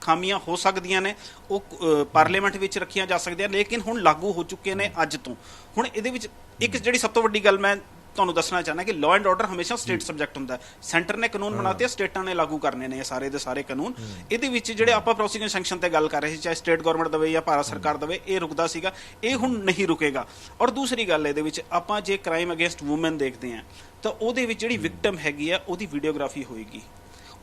ਖਾਮੀਆਂ ਹੋ ਸਕਦੀਆਂ ਨੇ, ਉਹ ਪਾਰਲੀਮੈਂਟ ਵਿੱਚ ਰੱਖੀਆਂ ਜਾ ਸਕਦੀਆਂ ਲੇਕਿਨ ਹੁਣ ਲਾਗੂ ਹੋ ਚੁੱਕੇ ਨੇ ਅੱਜ ਤੋਂ। ਹੁਣ ਇਹਦੇ ਵਿੱਚ ਇੱਕ ਜਿਹੜੀ ਸਭ ਤੋਂ ਵੱਡੀ ਗੱਲ ਮੈਂ ਤੁਹਾਨੂੰ ਦੱਸਣਾ ਚਾਹੁੰਦਾ ਕਿ ਲਾਅ ਐਂਡ ਆਰਡਰ ਹਮੇਸ਼ਾ ਸਟੇਟ ਸਬਜੈਕਟ ਹੁੰਦਾ ਹੈ। ਸੈਂਟਰ ਨੇ ਕਾਨੂੰਨ ਬਣਾਤੇ ਸਟੇਟਾਂ ਨੇ ਲਾਗੂ ਕਰਨੇ ਨੇ ਸਾਰੇ ਦੇ ਸਾਰੇ ਕਾਨੂੰਨ। ਇਹਦੇ ਵਿੱਚ ਜਿਹੜੇ ਆਪਾਂ ਪ੍ਰੋਸੀਕਿਊਸ਼ਨ ਸੈਂਕਸ਼ਨ ਤੇ ਗੱਲ ਕਰ ਰਹੇ ਸੀ ਚਾਹੇ ਸਟੇਟ ਗਵਰਨਮੈਂਟ ਦਵੇ ਜਾਂ ਭਾਰਤ ਸਰਕਾਰ ਦਵੇ ਇਹ ਰੁਕਦਾ ਸੀਗਾ। ਇਹ ਹੁਣ ਨਹੀਂ ਰੁਕੇਗਾ। ਔਰ ਦੂਸਰੀ ਗੱਲ ਇਹਦੇ ਵਿੱਚ ਆਪਾਂ ਜੇ ਕ੍ਰਾਈਮ ਅਗੇਂਸਟ ਔਮਨ ਦੇਖਦੇ ਹਾਂ ਤਾਂ ਉਹਦੇ ਵਿੱਚ ਜਿਹੜੀ ਵਿਕਟਮ ਹੈਗੀ ਆ ਉਹਦੀ ਵੀਡੀਓਗ੍ਰਾਫੀ ਹੋਏਗੀ।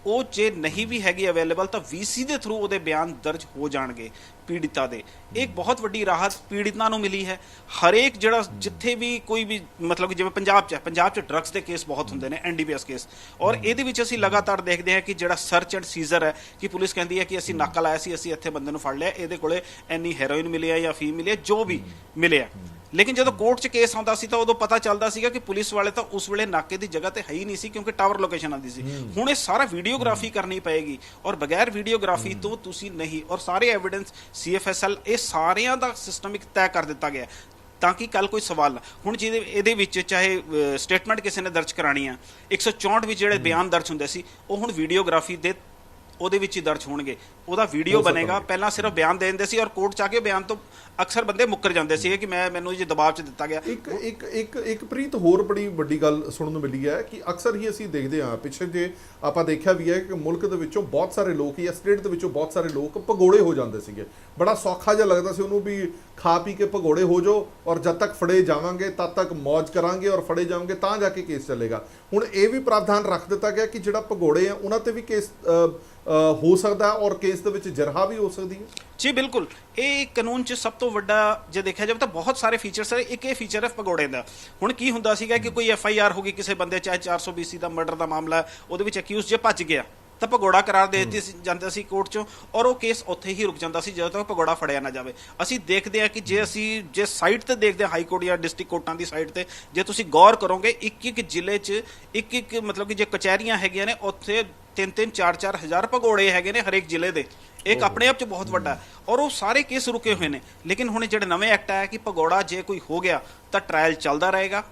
ਉਹ ਜੇ ਨਹੀਂ ਵੀ ਹੈਗੀ ਅਵੇਲੇਬਲ ਤਾਂ ਵੀਸੀ ਦੇ ਥਰੂ ਉਹਦੇ ਬਿਆਨ ਦਰਜ ਹੋ ਜਾਣਗੇ। ਪੀੜਿਤਾ ਦੇ। ਇਹ ਇੱਕ ਬਹੁਤ ਵੱਡੀ ਰਾਹਤ ਪੀੜਿਤਾਂ ਨੂੰ ਮਿਲੀ ਹੈ। ਹਰੇਕ ਜਿਹੜਾ ਜਿੱਥੇ ਵੀ ਕੋਈ ਵੀ ਮਤਲਬ ਜਿਵੇਂ ਪੰਜਾਬ 'ਚ ਹੈ ਪੰਜਾਬ 'ਚ ਡਰੱਗਸ ਦੇ ਕੇਸ ਬਹੁਤ ਹੁੰਦੇ ਨੇ ਐਨਡੀਪੀਐਸ ਕੇਸ ਔਰ ਇਹਦੇ ਵਿੱਚ ਅਸੀਂ ਲਗਾਤਾਰ ਦੇਖਦੇ ਹਾਂ ਕਿ ਜਿਹੜਾ ਸਰਚ ਐਂਡ ਸੀਜ਼ਰ ਹੈ ਕਿ ਪੁਲਿਸ ਕਹਿੰਦੀ ਹੈ ਕਿ ਅਸੀਂ ਨਾਕਾ ਲਾਇਆ ਸੀ ਅਸੀਂ ਇੱਥੇ ਬੰਦੇ ਨੂੰ ਫੜ ਲਿਆ। ਇਹਦੇ ਕੋਲੇ ਇੰਨੀ ਹੈਰੋਇਨ ਮਿਲੀ ਹੈ ਜਾਂ ਫੀਮ ਮਿਲੀ ਹੈ ਜੋ ਵੀ ਮਿਲਿਆ। ਲੇਕਿਨ ਜਦੋਂ ਕੋਰਟ 'ਚ ਕੇਸ ਆਉਂਦਾ ਸੀ ਤਾਂ ਉਦੋਂ ਪਤਾ ਚੱਲਦਾ ਸੀਗਾ ਕਿ ਪੁਲਿਸ ਵਾਲੇ ਤਾਂ ਉਸ ਵੇਲੇ ਨਾਕੇ ਦੀ ਜਗ੍ਹਾ ਤੇ ਹੈ ਹੀ ਨਹੀਂ ਸੀ ਕਿਉਂਕਿ ਟਾਵਰ ਲੋਕੇਸ਼ਨ ਆਉਂਦੀ ਸੀ। ਹੁਣ ਇਹ ਸਾਰਾ ਵੀਡੀਓਗ੍ਰਾਫੀ ਕਰਨੀ ਪਏਗੀ। ਔਰ ਬਗੈਰ ਵੀਡੀਓਗ੍ਰਾਫੀ ਤੋਂ ਤੁਸੀਂ ਨਹੀਂ। ਔਰ ਸਾਰੇ ਐਵੀਡੈਂਸ ਸੀਐਫਐਸਐਲ ਇਹ ਸਾਰਿਆਂ ਦਾ ਸਿਸਟਮ ਇੱਕ ਤੈਅ ਕਰ ਦਿੱਤਾ ਗਿਆ। ਤਾਂ ਕਿ ਕੱਲ ਕੋਈ ਸਵਾਲ ਹੁਣ ਜਿਹਦੇ ਇਹਦੇ ਵਿੱਚ ਚਾਹੇ ਸਟੇਟਮੈਂਟ ਕਿਸੇ ਨੇ ਦਰਜ ਕਰਾਣੀ ਆ 164 ਵਿੱਚ ਜਿਹੜੇ ਬਿਆਨ ਦਰਜ ਹੁੰਦੇ ਸੀ, ਉਹ ਹੁਣ ਵੀਡੀਓਗ੍ਰਾਫੀ ਦੇ ਉਹਦੇ ਵਿੱਚ ਹੀ ਦਰਜ ਹੋਣਗੇ। ਉਹਦਾ ਵੀਡੀਓ ਬਣੇਗਾ। ਪਹਿਲਾਂ ਸਿਰਫ ਬਿਆਨ ਦੇ ਦਿੰਦੇ ਸੀ ਔਰ ਕੋਰਟ ਚ ਆ ਕੇ ਬਿਆਨ ਤੋਂ ਅਕਸਰ ਬੰਦੇ ਮੁੱਕਰ ਜਾਂਦੇ ਸੀਗੇ ਕਿ ਮੈਂ ਮੈਨੂੰ ਜੀ ਦਬਾਅ ਚ ਦਿੱਤਾ ਗਿਆ। ਇੱਕ ਇੱਕ ਇੱਕ ਇੱਕ ਪ੍ਰੀਤ ਹੋਰ ਬੜੀ ਵੱਡੀ ਗੱਲ ਸੁਣਨ ਨੂੰ ਮਿਲੀ ਹੈ ਕਿ ਅਕਸਰ ਹੀ ਅਸੀਂ ਦੇਖਦੇ ਹਾਂ ਪਿੱਛੇ ਜੇ ਆਪਾਂ ਦੇਖਿਆ ਵੀ ਹੈ ਕਿ ਮੁਲਕ ਦੇ ਵਿੱਚੋਂ ਬਹੁਤ ਸਾਰੇ ਲੋਕ ਜਾਂ ਸਟੇਟ ਦੇ ਵਿੱਚੋਂ ਬਹੁਤ ਸਾਰੇ ਲੋਕ ਭਗੋੜੇ ਹੋ ਜਾਂਦੇ ਸੀਗੇ। ਬੜਾ ਸੌਖਾ ਜਿਹਾ ਲੱਗਦਾ ਸੀ ਉਹਨੂੰ ਵੀ ਖਾ ਪੀ ਕੇ ਭਗੋੜੇ ਹੋ ਜਾਓ ਔਰ ਜਦ ਤੱਕ ਫੜੇ ਜਾਵਾਂਗੇ ਤਦ ਤੱਕ ਮौज ਕਰਾਂਗੇ ਔਰ ਫੜੇ ਜਾਵਾਂਗੇ ਤਾਂ ਜਾ ਕੇ ਕੇਸ ਚੱਲੇਗਾ। ਹੁਣ ਇਹ ਵੀ ਪ੍ਰਾਵਧਾਨ ਰੱਖ ਦਿੱਤਾ ਗਿਆ ਕਿ ਜਿਹੜਾ ਭਗੋੜੇ ਆ ਉਹਨਾਂ ਤੇ ਵੀ ਕੇਸ ਹੋ ਸਕਦਾ ਔਰ ਕੇਸ ਦੇ ਵਿੱਚ ਜਰਹਾ ਵੀ ਹੋ ਸਕਦੀ ਹੈ? ਜੀ, ਬਿਲਕੁਲ। ਇਹ ਕਾਨੂੰਨ 'ਚ ਸਭ ਤੋਂ ਵੱਡਾ ਜੇ ਦੇਖਿਆ ਜਾਵੇ ਤਾਂ ਬਹੁਤ ਸਾਰੇ ਫੀਚਰਸ ਹੈ। ਇੱਕ ਇਹ ਫੀਚਰ ਹੈ ਪਗੋੜੇ ਦਾ। ਹੁਣ ਕੀ ਹੁੰਦਾ ਸੀਗਾ ਕਿ ਕੋਈ ਐਫ ਆਈ ਆਰ ਹੋ ਗਈ ਕਿਸੇ ਬੰਦੇ ਚਾਹੇ 400 ਦਾ ਮਰਡਰ ਦਾ ਮਾਮਲਾ ਉਹਦੇ ਵਿੱਚ ਅਕਿਊਜ਼ ਜੇ ਭੱਜ ਗਿਆ, ਤਾਂ ਭਗੋੜਾ ਕਰਾਰ ਦੇ ਦਿੱਤੀ ਜਾਂਦਾ ਸੀ ਕੋਰਟ 'ਚੋਂ ਔਰ ਉਹ ਕੇਸ ਉੱਥੇ ਹੀ ਰੁਕ ਜਾਂਦਾ ਸੀ ਜਦੋਂ ਤੱਕ ਭਗੋੜਾ ਫੜਿਆ ਨਾ ਜਾਵੇ। ਅਸੀਂ ਦੇਖਦੇ ਹਾਂ ਕਿ ਜੇ ਅਸੀਂ, ਜੇ ਸਾਈਟ ਤੇ ਦੇਖਦੇ ਹਾਂ ਹਾਈ ਕੋਰਟ ਜਾਂ ਡਿਸਟ੍ਰਿਕਟ ਕੋਰਟਾਂ ਦੀ ਸਾਈਟ ਤੇ, ਜੇ ਤੁਸੀਂ ਗੌਰ ਕਰੋਗੇ ਇੱਕ ਇੱਕ ਜ਼ਿਲ੍ਹੇ 'ਚ ਇੱਕ ਇੱਕ ਮਤਲਬ ਕਿ ਜੇ ਕਚਹਿਰੀਆਂ ਹੈਗੀਆਂ ਨੇ, ਉੱਥੇ ਤਿੰਨ ਤਿੰਨ ਚਾਰ ਚਾਰ ਹਜ਼ਾਰ ਭਗੋੜੇ ਹੈਗੇ ਨੇ ਹਰੇਕ ਜ਼ਿਲ੍ਹੇ ਦੇ। ਇੱਕ ਆਪਣੇ ਆਪ 'ਚ ਬਹੁਤ ਵੱਡਾ ਔਰ ਉਹ ਸਾਰੇ ਕੇਸ ਰੁਕੇ ਹੋਏ ਨੇ। ਲੇਕਿਨ ਹੁਣ ਜਿਹੜੇ ਨਵੇਂ ਐਕਟ ਆਇਆ ਕਿ ਭਗੌੜਾ ਜੇ ਕੋਈ ਹੋ ਗਿਆ ਤਾਂ ਟ੍ਰਾਇਲ ਚੱਲਦਾ ਰਹੇਗਾ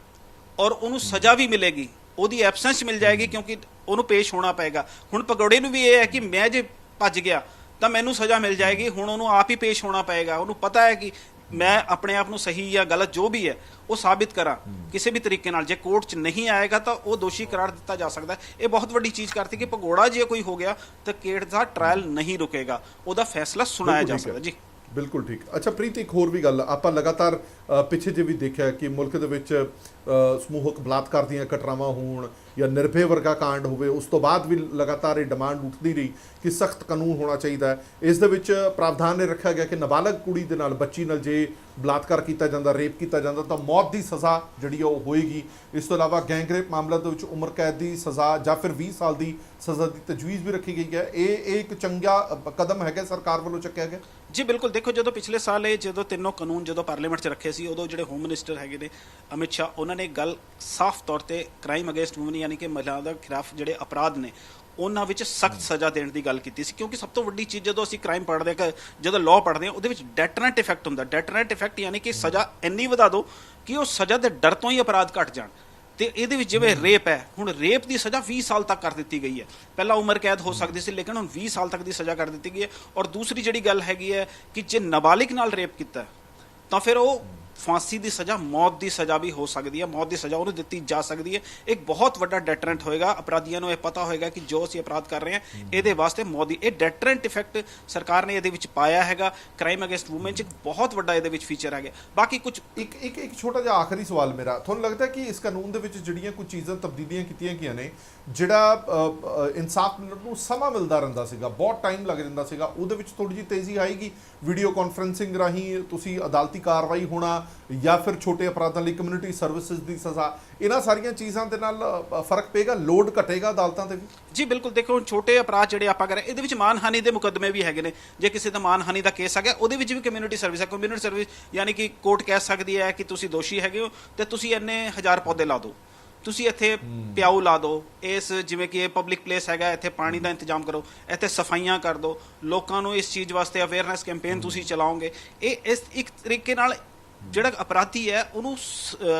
ਔਰ ਉਹਨੂੰ ਸਜ਼ਾ ਵੀ ਮਿਲੇਗੀ। ਉਹਦੀ ਐਬਸੈਂਸ ਮਿਲ ਜਾਏਗੀ ਕਿਉਂਕਿ ਉਹਨੂੰ ਪੇਸ਼ ਹੋਣਾ ਪਏਗਾ। ਹੁਣ ਭਗੌੜੇ ਨੂੰ ਵੀ ਇਹ ਹੈ ਕਿ ਮੈਂ ਜੇ ਭੱਜ ਗਿਆ ਤਾਂ ਮੈਨੂੰ ਸਜ਼ਾ ਮਿਲ ਜਾਏਗੀ। ਹੁਣ ਉਹਨੂੰ ਆਪ ਹੀ ਪੇਸ਼ ਹੋਣਾ ਪਏਗਾ। ਉਹਨੂੰ ਪਤਾ ਹੈ ਕਿ ਮੈਂ ਆਪਣੇ ਆਪ ਨੂੰ ਸਹੀ ਜਾਂ ਗਲਤ ਜੋ ਵੀ ਹੈ ਉਹ ਸਾਬਿਤ ਕਰਾਂ। ਕਿਸੇ ਵੀ ਤਰੀਕੇ ਨਾਲ ਜੇ ਕੋਰਟ 'ਚ ਨਹੀਂ ਆਏਗਾ ਤਾਂ ਉਹ ਦੋਸ਼ੀ ਕਰਾਰ ਦਿੱਤਾ ਜਾ ਸਕਦਾ। ਇਹ ਬਹੁਤ ਵੱਡੀ ਚੀਜ਼ ਕਰਤੀ ਕਿ ਭਗੌੜਾ ਜੇ ਕੋਈ ਹੋ ਗਿਆ ਤਾਂ ਕੇਸ ਦਾ ਟ੍ਰਾਇਲ ਨਹੀਂ ਰੁਕੇਗਾ। ਉਹਦਾ ਫੈਸਲਾ ਸੁਣਾਇਆ ਜਾ ਸਕਦਾ। ਜੀ। ਬਿਲਕੁਲ ਠੀਕ। ਅੱਛਾ ਪ੍ਰੀਤ ਇੱਕ ਹੋਰ ਵੀ ਗੱਲ। ਆਪਾਂ ਲਗਾਤਾਰ ਪਿੱਛੇ ਜੇ ਵੀ ਦੇਖਿਆ ਕਿ ਮੁਲਕ ਦੇ ਵਿੱਚ ਸਮੂਹਕ ਬਲਾਤਕਾਰ ਦੀਆਂ ਘਟਨਾਵਾਂ ਹੋਣ ਜਾਂ ਨਿਰਭੇ ਵਰਗਾ ਕਾਂਡ ਹੋਵੇ, ਉਸ ਤੋਂ ਬਾਅਦ ਵੀ ਲਗਾਤਾਰ ਇਹ ਡਿਮਾਂਡ ਉੱਠਦੀ ਰਹੀ ਕਿ ਸਖਤ ਕਾਨੂੰਨ ਹੋਣਾ ਚਾਹੀਦਾ ਹੈ। ਇਸ ਦੇ ਵਿੱਚ ਪ੍ਰਾਵਧਾਨ ਨੇ ਰੱਖਿਆ ਗਿਆ ਕਿ ਨਾਬਾਲਗ ਕੁੜੀ ਦੇ ਨਾਲ ਬੱਚੀ ਨਾਲ ਜੇ ਬਲਾਤਕਾਰ ਕੀਤਾ ਜਾਂਦਾ, ਰੇਪ ਕੀਤਾ ਜਾਂਦਾ, ਤਾਂ ਮੌਤ ਦੀ ਸਜ਼ਾ ਜਿਹੜੀ ਆ ਉਹ ਹੋਏਗੀ। ਇਸ ਤੋਂ ਇਲਾਵਾ ਗੈਂਗਰੇਪ ਮਾਮਲਾ ਦੇ ਵਿੱਚ ਉਮਰ ਕੈਦ ਦੀ ਸਜ਼ਾ ਜਾਂ ਫਿਰ 20 ਸਾਲ ਦੀ ਸਜ਼ਾ ਦੀ ਤਜਵੀਜ਼ ਵੀ ਰੱਖੀ ਗਈ ਹੈ। ਇਹ ਇਹ ਇੱਕ ਚੰਗਾ ਕਦਮ ਹੈਗਾ ਸਰਕਾਰ ਵੱਲੋਂ ਚੱਕਿਆ ਗਿਆ? ਜੀ, ਬਿਲਕੁਲ। ਦੇਖੋ, ਜਦੋਂ ਪਿਛਲੇ ਸਾਲ ਇਹ ਜਦੋਂ ਤਿੰਨੋਂ ਕਾਨੂੰਨ ਜਦੋਂ ਪਾਰਲੀਮੈਂਟ 'ਚ ਰੱਖੇ ਸੀ, ਉਦੋਂ ਜਿਹੜੇ ਹੋਮ ਮਿਨਿਸਟਰ ਹੈਗੇ ਨੇ ਅਮਿਤ ਸ਼ਾਹ, ਉਹਨਾਂ ਨੇ ਗੱਲ ਸਾਫ਼ ਤੌਰ ਤੇ ਕ੍ਰਾਈਮ ਅਗੇਂਸਟ ਔਮਨ ਯਾਨੀ ਕਿ ਮਹਿਲਾਵਾਂ ਦੇ ਖਿਲਾਫ ਜਿਹੜੇ ਅਪਰਾਧ ਨੇ ਉਹਨਾਂ ਵਿੱਚ ਸਖਤ ਸਜ਼ਾ ਦੇਣ ਦੀ ਗੱਲ ਕੀਤੀ ਸੀ। ਕਿਉਂਕਿ ਸਭ ਤੋਂ ਵੱਡੀ ਚੀਜ਼ ਜਦੋਂ ਅਸੀਂ ਕ੍ਰਾਈਮ ਪੜ੍ਹਦੇ ਹਾਂ ਜਦੋਂ ਲਾਅ ਪੜ੍ਹਦੇ ਹਾਂ ਉਹਦੇ ਵਿੱਚ ਡੈਟਰੈਂਟ ਇਫੈਕਟ ਹੁੰਦਾ। ਡੈਟਰੈਂਟ ਇਫੈਕਟ ਯਾਨੀ ਕਿ ਸਜ਼ਾ ਇੰਨੀ ਵਧਾ ਦਿਓ ਕਿ ਉਹ ਸਜ਼ਾ ਦੇ ਡਰ ਤੋਂ ਹੀ ਅਪਰਾਧ ਘਟ ਜਾਣ। ਤੇ ਇਹਦੇ ਵਿੱਚ ਜਿਵੇਂ ਰੇਪ ਹੈ ਹੁਣ ਰੇਪ ਦੀ ਸਜ਼ਾ 20 ਸਾਲ ਤੱਕ ਕਰ ਦਿੱਤੀ ਗਈ ਹੈ। ਪਹਿਲਾਂ ਉਮਰ ਕੈਦ ਹੋ ਸਕਦੀ ਸੀ ਲੇਕਿਨ ਹੁਣ 20 ਸਾਲ ਤੱਕ ਦੀ ਸਜ਼ਾ ਕਰ ਦਿੱਤੀ ਗਈ ਹੈ। ਔਰ ਦੂਸਰੀ ਜਿਹੜੀ ਗੱਲ ਹੈਗੀ ਹੈ ਕਿ ਜੇ ਨਾਬਾਲਿਗ ਨਾਲ ਰੇਪ ਕੀਤਾ ਤਾਂ ਫਿਰ ਉਹ ਫਾਂਸੀ ਦੀ ਸਜ਼ਾ ਮੌਤ ਦੀ ਸਜ਼ਾ ਵੀ ਹੋ ਸਕਦੀ ਹੈ। ਮੌਤ ਦੀ ਸਜ਼ਾ ਉਹਨੂੰ ਦਿੱਤੀ ਜਾ ਸਕਦੀ ਹੈ। ਇੱਕ ਬਹੁਤ ਵੱਡਾ ਡੈਟਰੈਂਟ ਹੋਏਗਾ। ਅਪਰਾਧੀਆਂ ਨੂੰ ਇਹ ਪਤਾ ਹੋਏਗਾ ਕਿ ਜੋ ਅਸੀਂ ਅਪਰਾਧ ਕਰ ਰਹੇ ਹਾਂ ਇਹਦੇ ਵਾਸਤੇ ਮੌਤ ਦੀ ਇਹ ਡੈਟਰੈਂਟ ਇਫੈਕਟ ਸਰਕਾਰ ਨੇ ਇਹਦੇ ਵਿੱਚ ਪਾਇਆ ਹੈਗਾ। ਕ੍ਰਾਈਮ ਅਗੇਂਸਟ ਔਮਨ ਚ ਇੱਕ ਬਹੁਤ ਵੱਡਾ ਇਹਦੇ ਵਿੱਚ ਫੀਚਰ ਹੈਗਾ। ਬਾਕੀ ਕੁਝ ਇੱਕ ਇੱਕ ਇੱਕ ਛੋਟਾ ਜਿਹਾ ਆਖਰੀ ਸਵਾਲ ਮੇਰਾ। ਤੁਹਾਨੂੰ ਲੱਗਦਾ ਕਿ ਇਸ ਕਾਨੂੰਨ ਦੇ ਵਿੱਚ ਜਿਹੜੀਆਂ ਕੁਝ ਚੀਜ਼ਾਂ ਤਬਦੀਲੀਆਂ ਕੀਤੀਆਂ ਗਈਆਂ ਨੇ ਜਿਹੜਾ ਇਨਸਾਫ ਮਿਲਣ ਨੂੰ ਸਮਾਂ ਮਿਲਦਾ ਰਹਿੰਦਾ ਸੀਗਾ, ਬਹੁਤ ਟਾਈਮ ਲੱਗ ਜਾਂਦਾ ਸੀਗਾ, ਉਹਦੇ ਵਿੱਚ ਥੋੜੀ ਜਿਹੀ ਤੇਜ਼ੀ ਆਏਗੀ। ਵੀਡੀਓ ਕਾਨਫਰੈਂਸਿੰਗ ਰਾਹੀਂ ਤੁਸੀਂ ਅਦਾਲਤੀ ਕਾਰਵਾਈ ਹੋਣਾ ਜਾਂ ਫਿਰ ਛੋਟੇ ਅਪਰਾਧਾਂ ਲਈ ਕਮਿਊਨਿਟੀ ਸਰਵਿਸਿਜ਼ ਦੀ ਸਜ਼ਾ, ਇਹਨਾਂ ਸਾਰੀਆਂ ਚੀਜ਼ਾਂ ਦੇ ਨਾਲ ਫ਼ਰਕ ਪਏਗਾ ਲੋਡ ਘਟੇਗਾ ਅਦਾਲਤਾਂ ਤੇ ਵੀ? ਜੀ, ਬਿਲਕੁਲ, ਦੇਖੋ, ਹੁਣ ਛੋਟੇ ਅਪਰਾਧ ਜਿਹੜੇ ਆਪਾਂ ਕਰ ਰਹੇ, ਇਹਦੇ ਵਿੱਚ ਮਾਨਹਾਨੀ ਦੇ ਮੁਕੱਦਮੇ ਵੀ ਹੈਗੇ ਨੇ। ਜੇ ਕਿਸੇ ਦਾ ਮਾਨਹਾਨੀ ਦਾ ਕੇਸ ਹੈਗਾ ਉਹਦੇ ਵਿੱਚ ਵੀ ਕਮਿਊਨਿਟੀ ਸਰਵਿਸ ਹੈ ਕਮਿਊਨਿਟੀ ਸਰਵਿਸ ਯਾਨੀ ਕਿ ਕੋਰਟ ਕਹਿ ਸਕਦੀ ਹੈ ਕਿ ਤੁਸੀਂ ਦੋਸ਼ੀ ਹੈਗੇ ਹੋ ਤੇ ਤੁਸੀਂ ਇੰਨੇ ਹਜ਼ਾਰ ਪੌਦੇ ਲਾ ਦਿਓ। ਤੁਸੀਂ ਇੱਥੇ ਪਿਆਊ ਲਾ ਦਿਓ ਇਸ ਜਿਵੇਂ ਕਿ ਇਹ ਪਬਲਿਕ ਪਲੇਸ ਹੈਗਾ ਇੱਥੇ ਪਾਣੀ ਦਾ ਇੰਤਜ਼ਾਮ ਕਰੋ ਇੱਥੇ ਸਫਾਈਆਂ ਕਰ ਦਿਓ ਲੋਕਾਂ ਨੂੰ ਇਸ ਚੀਜ਼ ਵਾਸਤੇ ਅਵੇਅਰਨੈਸ ਕੈਂਪੇਨ ਤੁਸੀਂ ਚਲਾਓਗੇ। ਇਹ ਇਸ ਇੱਕ ਤਰੀਕੇ ਨਾਲ ਜਿਹੜਾ ਅਪਰਾਧੀ ਹੈ ਉਹਨੂੰ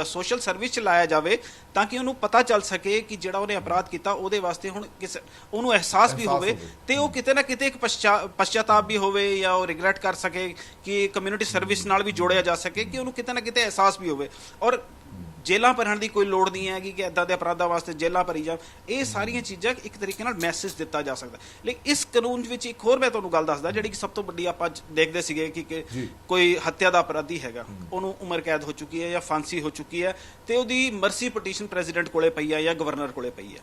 ਸੋਸ਼ਲ ਸਰਵਿਸ ਚ ਲਾਇਆ ਜਾਵੇ ਤਾਂ ਕਿ ਉਹਨੂੰ ਪਤਾ ਚੱਲ ਸਕੇ ਕਿ ਜਿਹੜਾ ਉਹਨੇ ਅਪਰਾਧ ਕੀਤਾ ਉਹਦੇ ਵਾਸਤੇ ਹੁਣ ਕਿਸ ਉਹਨੂੰ ਅਹਿਸਾਸ ਵੀ ਹੋਵੇ। ਤੇ ਉਹ ਕਿਤੇ ਨਾ ਕਿਤੇ ਇੱਕ ਪਛਤਾ- ਪਛਤਾਪ ਵੀ ਹੋਵੇ ਜਾਂ ਉਹ ਰਿਗਰੈਟ ਕਰ ਸਕੇ ਕਿ ਕਮਿਊਨਿਟੀ ਸਰਵਿਸ ਨਾਲ ਵੀ ਜੋੜਿਆ ਜਾ ਸਕੇ ਕਿ ਉਹਨੂੰ ਕਿਤੇ ਨਾ ਕਿਤੇ ਅਹਿਸਾਸ ਵੀ ਹੋਵੇ। ਔਰ ਜੇਲਾਂ ਭਰਨ ਦੀ ਕੋਈ ਲੋੜ ਨਹੀਂ ਹੈਗੀ ਕਿ ਇਦਾਂ ਦੇ ਅਪਰਾਧਾਂ ਵਾਸਤੇ ਜੇਲਾਂ ਭਰੀ ਜਾਣ। ਇਹ ਸਾਰੀਆਂ ਚੀਜ਼ਾਂ ਇੱਕ ਤਰੀਕੇ ਨਾਲ ਮੈਸੇਜ ਦਿੱਤਾ ਜਾ ਸਕਦਾ। ਲੇਕਿਨ ਇਸ ਕਾਨੂੰਨ ਵਿੱਚ ਇੱਕ ਹੋਰ ਮੈਂ ਤੁਹਾਨੂੰ ਗੱਲ ਦੱਸਦਾ ਜਿਹੜੀ ਕਿ ਸਭ ਤੋਂ ਵੱਡੀ ਆਪਾਂ ਜ- ਦੇਖਦੇ ਸੀਗੇ ਕਿ ਜੀ। ਕੋਈ ਹੱਤਿਆ ਦਾ ਅਪਰਾਧੀ ਹੈਗਾ ਉਹਨੂੰ ਉਮਰ ਕੈਦ ਹੋ ਚੁੱਕੀ ਹੈ ਜਾਂ ਫਾਂਸੀ ਹੋ ਚੁੱਕੀ ਹੈ ਤੇ ਉਹਦੀ ਮਰਸੀ ਪਟੀਸ਼ਨ ਪ੍ਰੈਜ਼ੀਡੈਂਟ ਕੋਲੇ ਪਈ ਹੈ ਜਾਂ ਗਵਰਨਰ ਕੋਲੇ ਪਈ ਹੈ।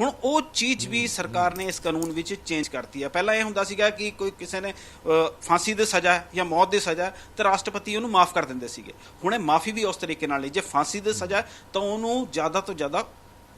ਹੁਣ ਉਹ ਚੀਜ਼ ਵੀ ਸਰਕਾਰ ਨੇ ਇਸ ਕਾਨੂੰਨ ਵਿੱਚ ਚੇਂਜ ਕਰਤੀ ਹੈ ਪਹਿਲਾਂ ਇਹ ਹੁੰਦਾ ਸੀਗਾ ਕਿ ਕੋਈ ਕਿਸੇ ਨੇ ਫਾਂਸੀ ਦੀ ਸਜ਼ਾ ਜਾਂ ਮੌਤ ਦੀ ਸਜ਼ਾ ਤੇ ਰਾਸ਼ਟਰਪਤੀ ਉਹਨੂੰ ਮਾਫ ਕਰ ਦਿੰਦੇ ਸੀਗੇ। ਹੁਣ ਇਹ ਮਾਫੀ ਵੀ ਉਸ ਤਰੀਕੇ ਨਾਲ ਨਹੀਂ ਜੇ ਫਾਂਸੀ ਦੀ ਸਜ਼ਾ ਤਾਂ ਉਹਨੂੰ ਜ਼ਿਆਦਾ ਤੋਂ ਜ਼ਿਆਦਾ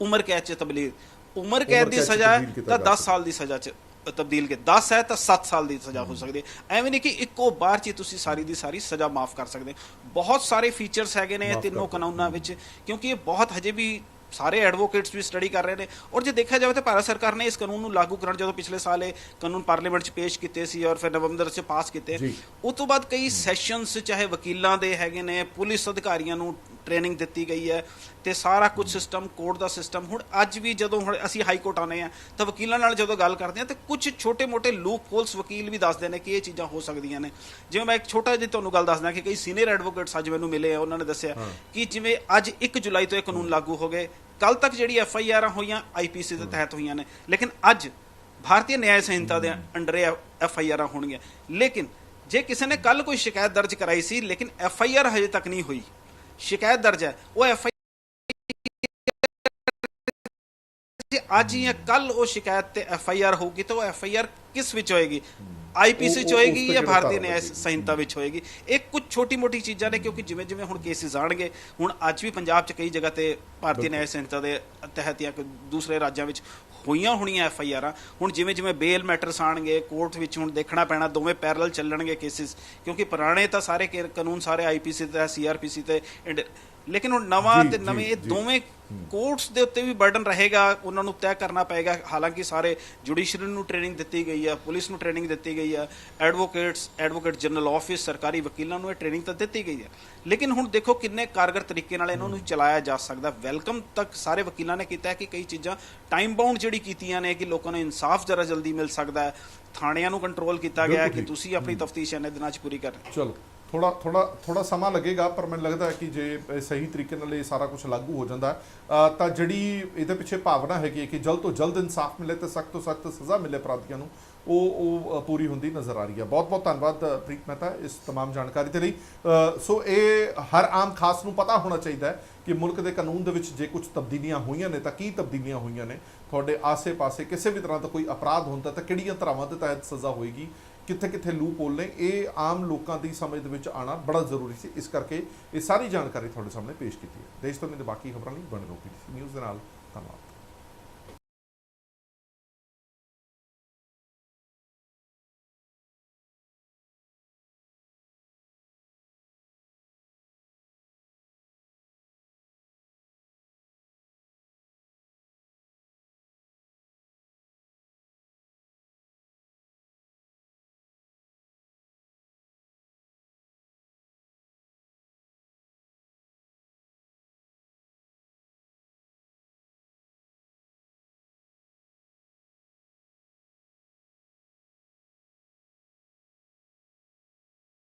ਉਮਰ ਕੈਦ 'ਚ ਤਬਦੀਲ ਉਮਰ ਕੈਦ ਦੀ ਸਜ਼ਾ ਤਾਂ ਜਾ 10 ਸਾਲ ਦੀ ਸਜ਼ਾ 'ਚ ਤਬਦੀਲ ਕੇ 10 ਹੈ ਤਾਂ 7 ਸਾਲ ਦੀ ਸਜ਼ਾ ਹੋ ਸਕਦੀ ਹੈ। ਐਵੇਂ ਨਹੀਂ ਕਿ ਇੱਕੋ ਵਾਰ 'ਚ ਤੁਸੀਂ ਸਾਰੀ ਦੀ ਸਾਰੀ ਸਜ਼ਾ ਮਾਫ ਕਰ ਸਕਦੇ। ਬਹੁਤ ਸਾਰੇ ਫੀਚਰਸ ਹੈਗੇ ਨੇ ਇਹ ਤਿੰਨੋਂ। ਕਾਨੂੰਨਾਂ ਵਿੱਚ ਕਿਉਂਕਿ ਇਹ ਬਹੁਤ ਹਜੇ ਵੀ ਸਾਰੇ ਐਡਵੋਕੇਟਸ ਵੀ ਸਟੱਡੀ ਕਰ ਰਹੇ ਨੇ। ਔਰ ਜੇ ਦੇਖਿਆ ਜਾਵੇ ਤਾਂ ਭਾਰਤ ਸਰਕਾਰ ਨੇ ਇਸ ਕਾਨੂੰਨ ਨੂੰ ਲਾਗੂ ਕਰਨ ਜਦੋਂ ਪਿਛਲੇ ਸਾਲ ਇਹ ਕਾਨੂੰਨ ਪਾਰਲੀਮੈਂਟ 'ਚ ਪੇਸ਼ ਕੀਤੇ ਸੀ ਔਰ ਫਿਰ ਨਵੰਬਰ 'ਚ ਪਾਸ ਕੀਤੇ। ਉਸ ਤੋਂ ਬਾਅਦ ਕਈ ਸੈਸ਼ਨਸ ਚਾਹੇ ਵਕੀਲਾਂ ਦੇ ਹੈਗੇ ਨੇ ਪੁਲਿਸ ਅਧਿਕਾਰੀਆਂ ਨੂੰ ਟ੍ਰੇਨਿੰਗ ਦਿੱਤੀ ਗਈ ਹੈ ਤੇ ਸਾਰਾ ਕੁਝ ਸਿਸਟਮ ਕੋਰਟ ਦਾ ਸਿਸਟਮ ਹੁਣ ਅੱਜ ਵੀ ਜਦੋਂ ਹੁਣ ਅਸੀਂ ਹਾਈ ਕੋਰਟ ਆਨੇ ਆ ਤਾਂ ਵਕੀਲਾਂ ਨਾਲ ਜਦੋਂ ਗੱਲ ਕਰਦੇ ਆ ਤੇ ਕੁਝ ਛੋਟੇ-ਮੋਟੇ ਲੂਪ ਹੋਲਸ ਵਕੀਲ ਵੀ ਦੱਸਦੇ ਨੇ ਕਿ ਇਹ ਚੀਜ਼ਾਂ ਹੋ ਸਕਦੀਆਂ ਨੇ। ਜਿਵੇਂ ਮੈਂ ਇੱਕ ਛੋਟਾ ਜਿਹਾ ਤੁਹਾਨੂੰ ਗੱਲ ਦੱਸਦਾ ਕਿ ਕਈ ਸੀਨੀਅਰ ਐਡਵੋਕੇਟਸ ਅੱਜ ਮੈਨੂੰ ਮਿਲੇ ਆ ਉਹਨਾਂ ਨੇ ਦੱਸਿਆ ਕਿ ਜਿਵੇਂ ਅੱਜ 1 ਜੁਲਾਈ ਤੋਂ ਇਹ ਕਾਨੂੰਨ ਲਾਗੂ ਹੋ ਗਏ ਕੱਲ ਤੱਕ ਜਿਹੜੀ ਐਫ ਆਈ ਆਰਾਂ ਹੋਈਆਂ ਆਈਪੀਸੀ ਦੇ ਤਹਿਤ ਹੋਈਆਂ ਨੇ। ਲੇਕਿਨ ਅੱਜ ਭਾਰਤੀ ਨਿਆਂ ਸੰਹਿਤਾ ਦੇ ਅੰਡਰ ਐਫ ਆਈ ਆਰਾਂ ਹੋਣਗੀਆਂ। ਲੇਕਿਨ ਜੇ ਕਿਸੇ ਨੇ ਕੱਲ ਕੋਈ ਸ਼ਿਕਾਇਤ ਦਰਜ ਕਰਾਈ ਸੀ ਲੇਕਿਨ ਐਫ ਆਈ ਆਰ ਹਜੇ ਤੱਕ ਨਹੀਂ ਹੋਈ। ਸ਼ਿਕਾਇਤ ਦਰਜ ਹੈ। ਉਹ ਐਫ ਜੇ ਅੱਜ ਜਾਂ ਕੱਲ ਉਹ ਸ਼ਿਕਾਇਤ ਤੇ ਐਫ ਆਈ ਆਰ ਹੋਊਗੀ ਤਾਂ ਉਹ ਐਫ ਆਈ ਆਰ ਕਿਸ ਵਿੱਚ ਹੋਏਗੀ? ਆਈਪੀਸੀ ਚ ਹੋਏਗੀ ਜਾਂ ਭਾਰਤੀ ਨਿਆਂ? ਸੰਹਿਤਾ ਵਿੱਚ ਹੋਏਗੀ। ਇਹ ਕੁਝ ਛੋਟੀ ਮੋਟੀ ਚੀਜ਼ਾਂ ਨੇ ਕਿਉਂਕਿ ਜਿਵੇਂ ਜਿਵੇਂ ਹੁਣ ਕੇਸਿਸ ਆਣਗੇ ਹੁਣ ਅੱਜ ਵੀ ਪੰਜਾਬ 'ਚ ਕਈ ਜਗ੍ਹਾ ਤੇ ਭਾਰਤੀ ਨਿਆਂ ਸੰਹਿਤਾ ਦੇ ਤਹਿਤ ਜਾਂ ਦੂਸਰੇ ਰਾਜਾਂ ਵਿੱਚ ਹੋਈਆਂ ਹੋਣੀਆਂ ਐਫ ਆਈ ਆਰਾਂ। ਹੁਣ ਜਿਵੇਂ ਜਿਵੇਂ ਬੇਲ ਮੈਟਰਸ ਆਣਗੇ ਕੋਰਟ ਵਿੱਚ ਹੁਣ ਦੇਖਣਾ ਪੈਣਾ ਦੋਵੇਂ ਪੈਰਲਲ ਚੱਲਣਗੇ ਕੇਸਿਸ। ਕਿਉਂਕਿ ਪੁਰਾਣੇ ਤਾਂ ਸਾਰੇ ਕਾਨੂੰਨ ਸਾਰੇ ਆਈਪੀਸੀ ਤੇ ਸੀਆਰਪੀਸੀ ਤੇ ਲੇਕਿਨ ਹੁਣ ਨਵਾਂ ਤੇ ਨਵੇਂ ਇਹ। ਦੋਵੇਂ ਕੋਰਟਸ ਦੇ ਉੱਤੇ ਵੀ ਬਰਡਨ ਰਹੇਗਾ ਉਹਨਾਂ ਨੂੰ ਤੈਅ ਕਰਨਾ ਪਏਗਾ। ਹਾਲਾਂਕਿ ਸਾਰੇ ਜੁਡੀਸ਼ਰੀ ਨੂੰ ਟ੍ਰੇਨਿੰਗ ਦਿੱਤੀ ਗਈ ਹੈ ਪੁਲਿਸ ਨੂੰ ਟ੍ਰੇਨਿੰਗ ਦਿੱਤੀ ਗਈ ਹੈ ਐਡਵੋਕੇਟਸ ਐਡਵੋਕੇਟ ਜਨਰਲ ਆਫਿਸ ਸਰਕਾਰੀ ਵਕੀਲਾਂ ਨੂੰ ਇਹ ਟ੍ਰੇਨਿੰਗ ਤਾਂ ਦਿੱਤੀ ਗਈ ਹੈ ਲੇਕਿਨ ਹੁਣ ਦੇਖੋ ਕਿੰਨੇ ਕਾਰਗਰ ਤਰੀਕੇ ਨਾਲ ਇਹਨਾਂ ਨੂੰ ਚਲਾਇਆ ਜਾ ਸਕਦਾ। ਵੈਲਕਮ ਤੱਕ ਸਾਰੇ ਵਕੀਲਾਂ ਨੇ ਕੀਤਾ ਹੈ ਕਿ ਕਈ ਚੀਜ਼ਾਂ ਟਾਈਮ ਬਾਉਂਡ ਜਿਹੜੀ ਕੀਤੀਆਂ ਨੇ ਕਿ ਲੋਕਾਂ ਨੂੰ ਇਨਸਾਫ ਜਰਾ ਜਲਦੀ ਮਿਲ ਸਕਦਾ ਹੈ। ਥਾਣਿਆਂ ਨੂੰ ਕੰਟਰੋਲ ਕੀਤਾ ਗਿਆ ਕਿ। ਤੁਸੀਂ ਆਪਣੀ ਤਫਤੀਸ਼ ਇਹਨੇ ਦਿਨਾਂ 'ਚ ਪੂਰੀ ਕਰ ਚਲੋ। ਥੋੜਾ ਥੋੜਾ ਥੋੜਾ ਸਮਾਂ ਲੱਗੇਗਾ ਪਰ ਮੈਨੂੰ ਲੱਗਦਾ ਹੈ ਕਿ ਜੇ ਇਹ ਸਹੀ ਤਰੀਕੇ ਨਾਲ ਇਹ ਸਾਰਾ ਕੁਝ ਲਾਗੂ ਹੋ ਜਾਂਦਾ ਹੈ, ਅ, ਤਾਂ ਜਿਹੜੀ ਇਹਦੇ ਪਿੱਛੇ ਭਾਵਨਾ ਹੈਗੀ ਹੈ ਕਿ ਜਲਦ ਤੋਂ ਜਲਦ ਇਨਸਾਫ ਮਿਲੇ ਤੇ ਸਖਤ ਤੋਂ ਸਖਤ ਸਜ਼ਾ ਮਿਲੇ ਅਪਰਾਧੀਆਂ ਨੂੰ ਉਹ ਉਹ ਅ, ਪੂਰੀ ਹੁੰਦੀ ਨਜ਼ਰ ਆ ਰਹੀ ਹੈ ਬਹੁਤ ਬਹੁਤ ਧੰਨਵਾਦ ਅ, ਪ੍ਰੀਤ ਮਹਿਤਾ ਇਸ तमाम ਜਾਣਕਾਰੀ ਦੇ ਲਈ ਅ, ਸੋ ਇਹ ਹਰ ਆਮ ਖਾਸ ਨੂੰ ਪਤਾ ਹੋਣਾ ਚਾਹੀਦਾ ਹੈ ਕਿ ਮੁਲਕ ਦੇ ਕਾਨੂੰਨ ਦੇ ਵਿੱਚ ਜੇ ਕੁਝ ਤਬਦੀਲੀਆਂ ਹੋਈਆਂ ਨੇ ਤਾਂ ਕੀ ਤਬਦੀਲੀਆਂ ਹੋਈਆਂ ਨੇ ਤੁਹਾਡੇ ਆਸੇ-ਪਾਸੇ ਕਿਸੇ ਵੀ ਤਰ੍ਹਾਂ ਦਾ ਕੋਈ ਅਪਰਾਧ ਹੁੰਦਾ ਤਾਂ ਕਿਹੜੀਆਂ ਧਾਰਾਵਾਂ ਦੇ ਤਹਿਤ ਸਜ਼ਾ ਹੋਏਗੀ ਕਿੱਥੇ ਕਿੱਥੇ ਲੂਪ ਹੋਲ ਨੇ, ਇਹ ਆਮ ਲੋਕਾਂ ਦੀ ਸਮਝ ਦੇ ਵਿੱਚ ਆਣਾ ਬੜਾ ਜ਼ਰੂਰੀ ਸੀ। ਇਸ ਕਰਕੇ ਇਹ ਸਾਰੀ ਜਾਣਕਾਰੀ ਤੁਹਾਡੇ ਸਾਹਮਣੇ ਪੇਸ਼ ਕੀਤੀ ਹੈ। ਦੇਸ਼ ਤੋਂ ਦੇ ਬਾਕੀ ਖਬਰਾਂ ਲਈ ਬਣੇ ਰਹੋ ਪੀਟੀਸੀ ਨਿਊਜ਼ ਦੇ ਨਾਲ। ਧੰਨਵਾਦ।